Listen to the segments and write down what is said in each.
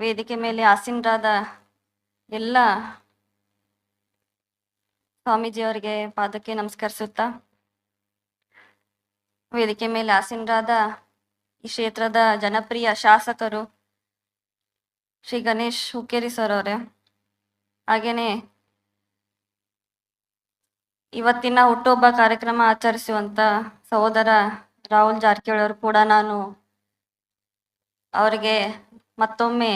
ವೇದಿಕೆ ಮೇಲೆ ಆಸೀನರಾದ ಎಲ್ಲ ಸ್ವಾಮೀಜಿಯವರಿಗೆ ಪಾದಕ್ಕೆ ನಮಸ್ಕರಿಸುತ್ತಾ, ವೇದಿಕೆ ಮೇಲೆ ಆಸೀನರಾದ ಈ ಕ್ಷೇತ್ರದ ಜನಪ್ರಿಯ ಶಾಸಕರು ಶ್ರೀ ಗಣೇಶ್ ಹುಕ್ಕೇರಿ ಸರ್ ಅವರೇ, ಹಾಗೇನೆ ಇವತ್ತಿನ ಹುಟ್ಟುಹಬ್ಬ ಕಾರ್ಯಕ್ರಮ ಆಚರಿಸುವಂತ ಸಹೋದರ ರಾಹುಲ್ ಜಾರಕಿಹೊಳಿ ಕೂಡ ನಾನು ಅವರಿಗೆ ಮತ್ತೊಮ್ಮೆ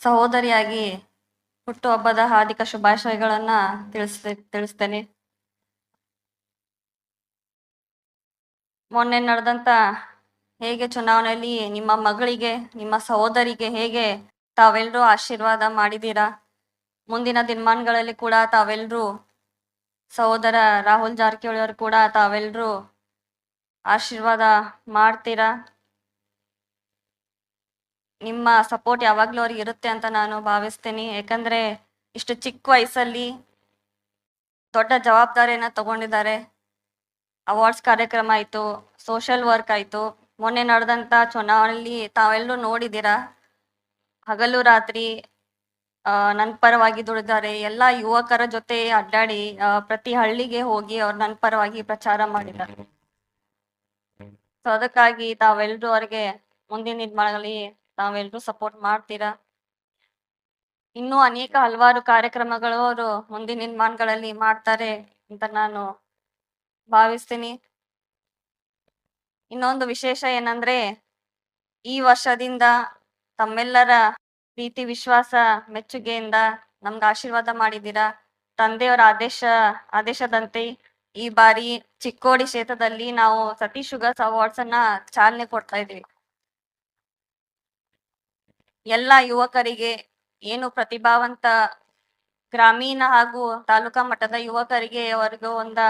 ಸಹೋದರಿಯಾಗಿ ಹುಟ್ಟುಹಬ್ಬದ ಹಾರ್ದಿಕ ಶುಭಾಶಯಗಳನ್ನ ತಿಳಿಸ್ ತಿಳಿಸ್ತೇನೆ. ಮೊನ್ನೆ ನಡೆದಂತ ಹೇಗೆ ಚುನಾವಣೆಯಲ್ಲಿ ನಿಮ್ಮ ಮಗಳಿಗೆ, ನಿಮ್ಮ ಸಹೋದರಿಗೆ ಹೇಗೆ ತಾವೆಲ್ಲರೂ ಆಶೀರ್ವಾದ ಮಾಡಿದ್ದೀರಾ? ಮುಂದಿನ ದಿನಮಾನಗಳಲ್ಲಿ ಕೂಡ ತಾವೆಲ್ಲರೂ ಸಹೋದರ ರಾಹುಲ್ ಜಾರಕಿಹೊಳಿಯವರು ಕೂಡ ತಾವೆಲ್ಲರೂ ಆಶೀರ್ವಾದ ಮಾಡ್ತೀರಾ? ನಿಮ್ಮ ಸಪೋರ್ಟ್ ಯಾವಾಗ್ಲೂ ಅವ್ರಿಗೆ ಇರುತ್ತೆ ಅಂತ ನಾನು ಭಾವಿಸ್ತೀನಿ. ಯಾಕಂದ್ರೆ ಇಷ್ಟು ಚಿಕ್ಕ ವಯಸ್ಸಲ್ಲಿ ದೊಡ್ಡ ಜವಾಬ್ದಾರಿಯನ್ನ ತಗೊಂಡಿದ್ದಾರೆ. ಅವಾರ್ಡ್ಸ್ ಕಾರ್ಯಕ್ರಮ ಆಯ್ತು ಸೋಷಿಯಲ್ ವರ್ಕ್ ಆಯ್ತು. ಮೊನ್ನೆ ನಡೆದಂತ ಚುನಾವಣೆಯಲ್ಲಿ ತಾವೆಲ್ಲರೂ ನೋಡಿದ್ದೀರಾ? ಹಗಲು ರಾತ್ರಿ ಆ, ನನ್ ಪರವಾಗಿ ದುಡಿದಾರೆ. ಎಲ್ಲಾ ಯುವಕರ ಜೊತೆ ಅಡ್ಡಾಡಿ ಪ್ರತಿ ಹಳ್ಳಿಗೆ ಹೋಗಿ ಅವ್ರ ನನ್ ಪರವಾಗಿ ಪ್ರಚಾರ ಮಾಡಿದ್ದಾರೆ. ಸೊ ಅದಕ್ಕಾಗಿ ತಾವೆಲ್ಲರೂ ಅವ್ರಿಗೆ ಮುಂದಿನ ನಿರ್ಮಾಣಗಳಲ್ಲಿ ತಾವೆಲ್ಲರೂ ಸಪೋರ್ಟ್ ಮಾಡ್ತೀರಾ? ಇನ್ನೂ ಅನೇಕ ಹಲವಾರು ಕಾರ್ಯಕ್ರಮಗಳು ಅವರು ಮುಂದಿನ ನಿರ್ಮಾಣಗಳಲ್ಲಿ ಮಾಡ್ತಾರೆ ಅಂತ ನಾನು ಭಾವಿಸ್ತೀನಿ. ಇನ್ನೊಂದು ವಿಶೇಷ ಏನಂದ್ರೆ, ಈ ವರ್ಷದಿಂದ ತಮ್ಮೆಲ್ಲರ ಪ್ರೀತಿ, ವಿಶ್ವಾಸ, ಮೆಚ್ಚುಗೆಯಿಂದ ನಮ್ಗೆ ಆಶೀರ್ವಾದ ಮಾಡಿದ್ದೀರಾ? ತಂದೆಯವರ ಆದೇಶ, ಆದೇಶದಂತೆ ಈ ಬಾರಿ ಚಿಕ್ಕೋಡಿ ಕ್ಷೇತ್ರದಲ್ಲಿ ನಾವು ಸತೀಶ್ ಶುಗರ್ಸ್ ಅವಾರ್ಡ್ಸ್ ಅನ್ನ ಚಾಲನೆ ಕೊಡ್ತಾ ಇದೀವಿ ಎಲ್ಲ ಯುವಕರಿಗೆ ಏನು ಪ್ರತಿಭಾವಂತ ಗ್ರಾಮೀಣ ಹಾಗೂ ತಾಲೂಕಾ ಮಟ್ಟದ ಯುವಕರಿಗೆ ಅವರಿಗೂ ಒಂದ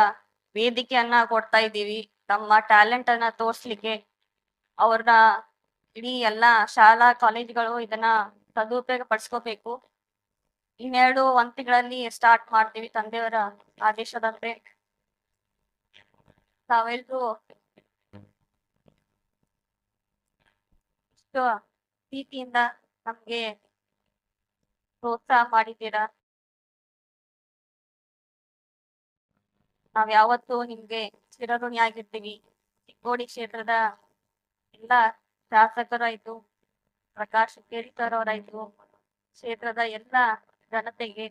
ವೇದಿಕೆಯನ್ನ ಕೊಡ್ತಾ ಇದ್ದೀವಿ. ತಮ್ಮ ಟ್ಯಾಲೆಂಟ್ ಅನ್ನ ತೋರ್ಸ್ಲಿಕ್ಕೆ ಅವ್ರನ್ನ ಇಡೀ ಎಲ್ಲಾ ಶಾಲಾ ಕಾಲೇಜುಗಳು ಇದನ್ನ ಸದುಪಯೋಗ ಪಡಿಸ್ಕೋಬೇಕು ಇನ್ನೆರಡು ಒಂದ್ ಸ್ಟಾರ್ಟ್ ಮಾಡ್ತೀವಿ ತಂದೆಯವರ ಆದೇಶದಂತೆ ತಾವೆಲ್ರು ಪ್ರೀತಿಯಿಂದ ನಮ್ಗೆ ಪ್ರೋತ್ಸಾಹ ಮಾಡಿದ್ದೀರಾ? ನಾವ್ ಯಾವತ್ತೂ ನಿಮ್ಗೆ ಚಿರಋಣಿಯಾಗಿರ್ತೀವಿ. ಚಿಕ್ಕೋಡಿ ಕ್ಷೇತ್ರದ ಎಲ್ಲ ಶಾಸಕರಾಯ್ತು, ಪ್ರಕಾಶ್ ಕೇಳಿಕರ್ ಅವರಾಯ್ತು ಕ್ಷೇತ್ರದ ಎಲ್ಲ ಜನತೆಗೆ.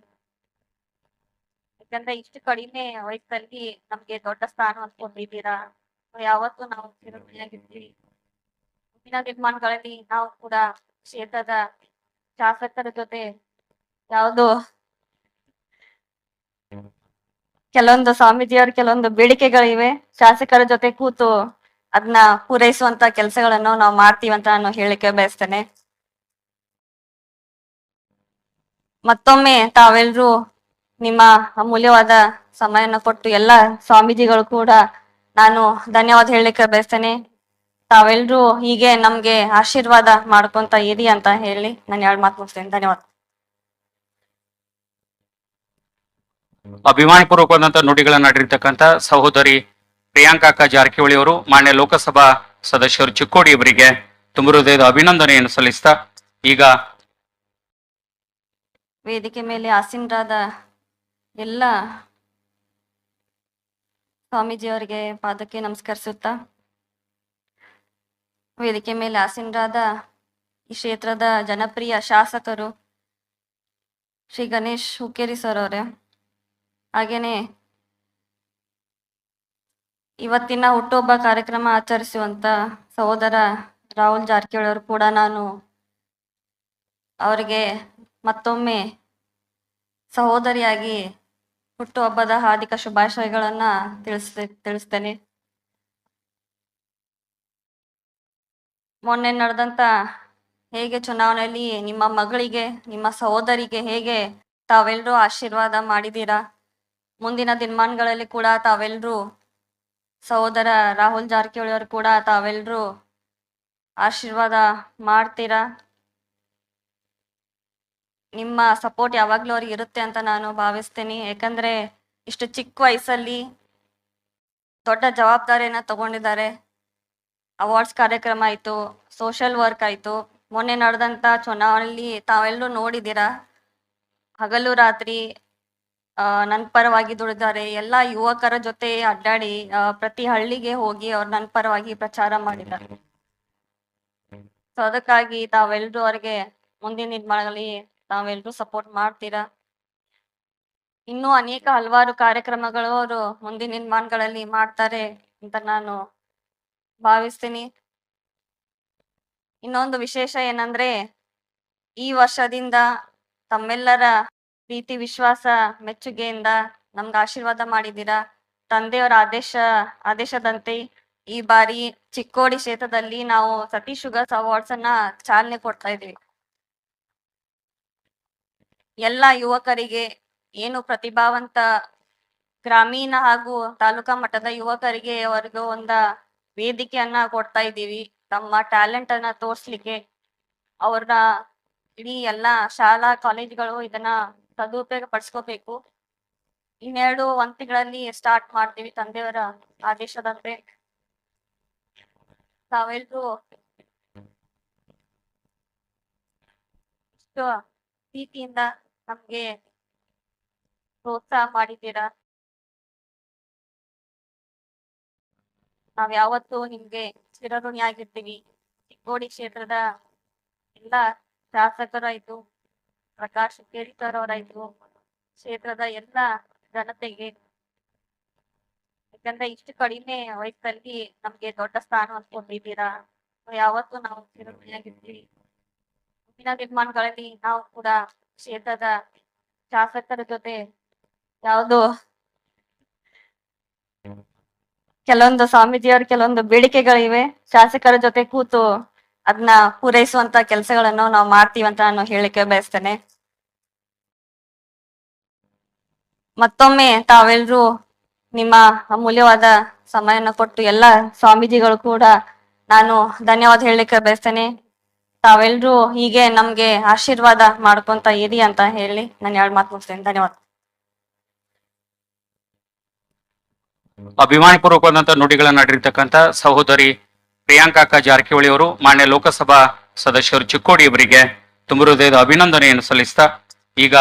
ಯಾಕಂದ್ರೆ ಇಷ್ಟು ಕಡಿಮೆ ವಯಸ್ಸಲ್ಲಿ ನಮ್ಗೆ ದೊಡ್ಡ ಸ್ಥಾನ ಅನ್ಕೊಂಡಿದ್ದೀರಾ? ಯಾವತ್ತು ನಾವು ಚಿರಋಣಿಯಾಗಿರ್ತೀವಿ. ಮುಂದಿನ ನಿರ್ಮಾಣಗಳಲ್ಲಿ ನಾವು ಕೂಡ ಕ್ಷೇತ್ರದ ಶಾಸಕರ ಜೊತೆ ಯಾವುದು ಕೆಲವೊಂದು ಸ್ವಾಮೀಜಿಯವ್ರ ಕೆಲವೊಂದು ಬೇಡಿಕೆಗಳಿವೆ. ಶಾಸಕರ ಜೊತೆ ಕೂತು ಅದನ್ನ ಪೂರೈಸುವಂತ ಕೆಲಸಗಳನ್ನು ನಾವು ಅಂತ ನಾನು ಹೇಳಿಕೆ ಬಯಸ್ತೇನೆ. ಮತ್ತೊಮ್ಮೆ ತಾವೆಲ್ಲರೂ ನಿಮ್ಮ ಅಮೂಲ್ಯವಾದ ಸಮಯನ ಕೊಟ್ಟು ಎಲ್ಲ ಸ್ವಾಮೀಜಿಗಳು ಕೂಡ ನಾನು ಧನ್ಯವಾದ ಹೇಳಲಿಕ್ಕೆ ಬಯಸ್ತೇನೆ. ತಾವೆಲ್ಲರೂ ಹೀಗೆ ನಮ್ಗೆ ಆಶೀರ್ವಾದ ಮಾಡ್ಕೊಂತ ಇರಿ ಅಂತ ಹೇಳಿ ನಾನು ಎರಡು ಮಾತು ಮುಗಿಸ್ತೇನೆ. ಧನ್ಯವಾದ. ಅಭಿಮಾನಪೂರ್ವಕವಾದಂತ ನುಡಿಗಳನ್ನ ಆಡಿರ್ತಕ್ಕಂಥ ಸಹೋದರಿ ಪ್ರಿಯಾಂಕಾ ಜಾರಕಿಹೊಳಿ ಅವರು ಮಾನ್ಯ ಲೋಕಸಭಾ ಸದಸ್ಯರು ಚಿಕ್ಕೋಡಿ ಅವರಿಗೆ ತುಂಬ ಹೃದಯದ ಅಭಿನಂದನೆಯನ್ನು ಸಲ್ಲಿಸ್ತಾ ಈಗ ವೇದಿಕೆ ಮೇಲೆ ಆಸೀನರಾದ ಎಲ್ಲ ಸ್ವಾಮೀಜಿಯವರಿಗೆ ಪಾದಕ್ಕೆ ನಮಸ್ಕರಿಸುತ್ತಾ ವೇದಿಕೆ ಮೇಲೆ ಆಸೀನರಾದ ಈ ಕ್ಷೇತ್ರದ ಜನಪ್ರಿಯ ಶಾಸಕರು ಶ್ರೀ ಗಣೇಶ್ ಹುಕ್ಕೇರಿ ಸರ್ ಅವರೇ. ಹಾಗೇನೆ ಇವತ್ತಿನ ಹುಟ್ಟುಹಬ್ಬ ಕಾರ್ಯಕ್ರಮ ಆಚರಿಸುವಂತ ಸಹೋದರ ರಾಹುಲ್ ಜಾರಕಿಹೊಳಿ ಅವರು ಕೂಡ ನಾನು ಅವರಿಗೆ ಮತ್ತೊಮ್ಮೆ ಸಹೋದರಿಯಾಗಿ ಹುಟ್ಟುಹಬ್ಬದ ಹಾರ್ದಿಕ ಶುಭಾಶಯಗಳನ್ನ ತಿಳಿಸ್ ತಿಳಿಸ್ತೇನೆ. ಮೊನ್ನೆ ನಡೆದಂತ ಹೇಗೆ ಚುನಾವಣೆಯಲ್ಲಿ ನಿಮ್ಮ ಮಗಳಿಗೆ, ನಿಮ್ಮ ಸಹೋದರಿಗೆ ಹೇಗೆ ತಾವೆಲ್ಲರೂ ಆಶೀರ್ವಾದ ಮಾಡಿದ್ದೀರಾ? ಮುಂದಿನ ದಿನಮಾನಗಳಲ್ಲಿ ಕೂಡ ತಾವೆಲ್ಲರೂ ಸಹೋದರ ರಾಹುಲ್ ಜಾರಕಿಹೊಳಿ ಅವರು ಕೂಡ ತಾವೆಲ್ಲರೂ ಆಶೀರ್ವಾದ ಮಾಡ್ತೀರಾ? ನಿಮ್ಮ ಸಪೋರ್ಟ್ ಯಾವಾಗಲೂ ಅವ್ರಿಗೆ ಇರುತ್ತೆ ಅಂತ ನಾನು ಭಾವಿಸ್ತೀನಿ. ಯಾಕಂದ್ರೆ ಇಷ್ಟು ಚಿಕ್ಕ ವಯಸ್ಸಲ್ಲಿ ದೊಡ್ಡ ಜವಾಬ್ದಾರಿಯನ್ನ ತಗೊಂಡಿದ್ದಾರೆ. ಅವಾರ್ಡ್ಸ್ ಕಾರ್ಯಕ್ರಮ ಆಯ್ತು ಸೋಷಿಯಲ್ ವರ್ಕ್ ಆಯ್ತು. ಮೊನ್ನೆ ನಡೆದಂತ ಚುನಾವಣೆಯಲ್ಲಿ ತಾವೆಲ್ಲರೂ ನೋಡಿದ್ದೀರಾ? ಹಗಲು ರಾತ್ರಿ ಆ, ನನ್ ಪರವಾಗಿ ದುಡಿದಾರೆ. ಎಲ್ಲ ಯುವಕರ ಜೊತೆ ಅಡ್ಡಾಡಿ ಪ್ರತಿ ಹಳ್ಳಿಗೆ ಹೋಗಿ ಅವ್ರು ನನ್ ಪರವಾಗಿ ಪ್ರಚಾರ ಮಾಡಿದ್ದಾರೆ. ಸೊ ಅದಕ್ಕಾಗಿ ತಾವೆಲ್ಲರೂ ಅವ್ರಿಗೆ ಮುಂದಿನ ನಿರ್ಮಾಣಗಳಲ್ಲಿ ತಾವೆಲ್ಲರೂ ಸಪೋರ್ಟ್ ಮಾಡ್ತೀರಾ? ಇನ್ನೂ ಅನೇಕ ಹಲವಾರು ಕಾರ್ಯಕ್ರಮಗಳು ಅವರು ಮುಂದಿನ ನಿರ್ಮಾಣಗಳಲ್ಲಿ ಮಾಡ್ತಾರೆ ಅಂತ ನಾನು ಭಾವಿಸ್ತೀನಿ. ಇನ್ನೊಂದು ವಿಶೇಷ ಏನಂದ್ರೆ, ಈ ವರ್ಷದಿಂದ ತಮ್ಮೆಲ್ಲರ ಪ್ರೀತಿ, ವಿಶ್ವಾಸ, ಮೆಚ್ಚುಗೆಯಿಂದ ನಮ್ಗೆ ಆಶೀರ್ವಾದ ಮಾಡಿದ್ದೀರಾ? ತಂದೆಯವರ ಆದೇಶ, ಆದೇಶದಂತೆ ಈ ಬಾರಿ ಚಿಕ್ಕೋಡಿ ಕ್ಷೇತ್ರದಲ್ಲಿ ನಾವು ಸತೀಶ್ ಶುಗರ್ಸ್ ಅವಾರ್ಡ್ಸ್ ಅನ್ನ ಚಾಲನೆ ಕೊಡ್ತಾ ಇದೀವಿ ಎಲ್ಲ ಯುವಕರಿಗೆ ಏನು ಪ್ರತಿಭಾವಂತ ಗ್ರಾಮೀಣ ಹಾಗೂ ತಾಲೂಕಾ ಮಟ್ಟದ ಯುವಕರಿಗೆ ಅವರಿಗೂ ಒಂದ ವೇದಿಕೆಯನ್ನ ಕೊಡ್ತಾ ಇದ್ದೀವಿ. ತಮ್ಮ ಟ್ಯಾಲೆಂಟ್ ಅನ್ನ ತೋರ್ಸ್ಲಿಕ್ಕೆ ಅವ್ರನ್ನ ಇಡೀ ಎಲ್ಲಾ ಶಾಲಾ ಕಾಲೇಜುಗಳು ಇದನ್ನ ಸದುಪಯೋಗ ಪಡಿಸ್ಕೋಬೇಕು. ಇನ್ನೆರಡು ಒಂದ್ ತಿಂಗಳಲ್ಲಿ ಸ್ಟಾರ್ಟ್ ಮಾಡ್ತೀವಿ ತಂದೆಯವರ ಆದೇಶದಂತೆ. ಇಷ್ಟು ಪ್ರೀತಿಯಿಂದ ನಮ್ಗೆ ಪ್ರೋತ್ಸಾಹ ಮಾಡಿದ್ದೀರಾ? ನಾವ್ ಯಾವತ್ತು ನಿಮ್ಗೆ ಚಿರಋಣಿಯಾಗಿರ್ತೀವಿ. ಚಿಕ್ಕೋಡಿ ಕ್ಷೇತ್ರದ ಎಲ್ಲ ಶಾಸಕರಾಯ್ತು, ಪ್ರಕಾಶ್ ಕೇಳಿಕರ್ ಅವರಾಯ್ತು, ಕ್ಷೇತ್ರದ ಎಲ್ಲ ಜನತೆಗೆ. ಯಾಕಂದ್ರೆ ಇಷ್ಟು ಕಡಿಮೆ ವಯಸ್ಸಲ್ಲಿ ನಮ್ಗೆ ದೊಡ್ಡ ಸ್ಥಾನ ಅನ್ಕೊಂಡಿದ್ದೀರಾ? ಯಾವತ್ತು ನಾವು ಚಿರಋಣಿಯಾಗಿರ್ತೀವಿ. ಮುಂದಿನ ನಿರ್ಮಾಣಗಳಲ್ಲಿ ನಾವು ಕೂಡ ಕ್ಷೇತ್ರದ ಶಾಸಕರ ಜೊತೆ ಯಾವುದು ಕೆಲವೊಂದು ಸ್ವಾಮೀಜಿಯವ್ರ, ಕೆಲವೊಂದು ಬೇಡಿಕೆಗಳಿವೆ. ಶಾಸಕರ ಜೊತೆ ಕೂತು ಅದನ್ನ ಪೂರೈಸುವಂತ ಕೆಲಸಗಳನ್ನು ನಾವು ಮಾಡ್ತೀವಿ ಅಂತ ನಾನು ಹೇಳಿಕೆ ಬಯಸ್ತೇನೆ. ಮತ್ತೊಮ್ಮೆ ತಾವೆಲ್ಲರೂ ನಿಮ್ಮ ಅಮೂಲ್ಯವಾದ ಸಮಯನ ಕೊಟ್ಟು ಎಲ್ಲ ಸ್ವಾಮೀಜಿಗಳು ಕೂಡ ನಾನು ಧನ್ಯವಾದ ಹೇಳಲಿಕ್ಕೆ ಬಯಸ್ತೇನೆ. ತಾವೆಲ್ಲರೂ ಹೀಗೆ ನಮ್ಗೆ ಆಶೀರ್ವಾದ ಮಾಡ್ಕೊಂತ ಇರಿ ಅಂತ ಹೇಳಿ ನಾನು ಎರಡು ಮಾತು ಮುಗಿಸ್ತೇನೆ. ಧನ್ಯವಾದ. ಅಭಿಮಾನಪೂರ್ವಕವಾದಂತ ನುಡಿಗಳನ್ನ ಆಡಿರ್ತಕ್ಕಂಥ ಸಹೋದರಿ ಪ್ರಿಯಾಂಕಾ ಅಕ್ಕ ಜಾರಕಿಹೊಳಿ ಅವರು, ಮಾನ್ಯ ಲೋಕಸಭಾ ಸದಸ್ಯರು ಚಿಕ್ಕೋಡಿ ಅವರಿಗೆ ತುಂಬ ಹೃದಯದ ಅಭಿನಂದನೆಯನ್ನು ಸಲ್ಲಿಸ್ತಾ ಈಗ